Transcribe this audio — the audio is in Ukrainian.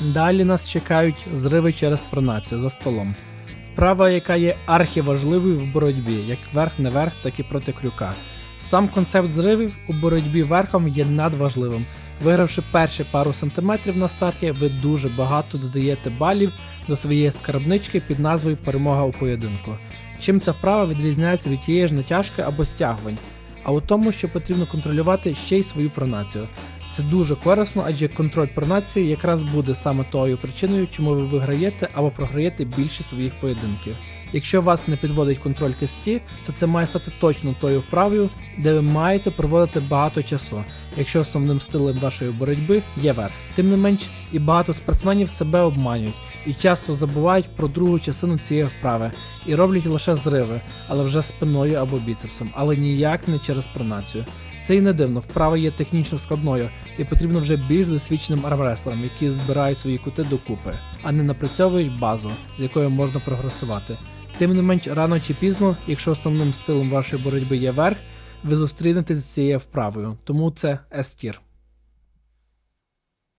Далі нас чекають зриви через пронацію за столом. Вправа, яка є архіважливою в боротьбі, як верх не верх, так і проти крюка. Сам концепт зривів у боротьбі верхом є надважливим. Вигравши перші пару сантиметрів на старті, ви дуже багато додаєте балів до своєї скарбнички під назвою Перемога у поєдинку. Чим ця вправа відрізняється від тієї ж натяжки або стягувань, а у тому, що потрібно контролювати ще й свою пронацію. Це дуже корисно, адже контроль пронації якраз буде саме тою причиною, чому ви виграєте або програєте більше своїх поєдинків. Якщо вас не підводить контроль кисті, то це має стати точно тою вправою, де ви маєте проводити багато часу, якщо основним стилем вашої боротьби є верх. Тим не менш, і багато спортсменів себе обманюють і часто забувають про другу частину цієї вправи і роблять лише зриви, але вже спиною або біцепсом, але ніяк не через пронацію. Це і не дивно, вправа є технічно складною і потрібно вже більш досвідченим армреслерам, які збирають свої кути докупи, а не напрацьовують базу, з якою можна прогресувати. Тим не менш, рано чи пізно, якщо основним стилем вашої боротьби є верх, ви зустрінетесь з цією вправою, тому це S-тір.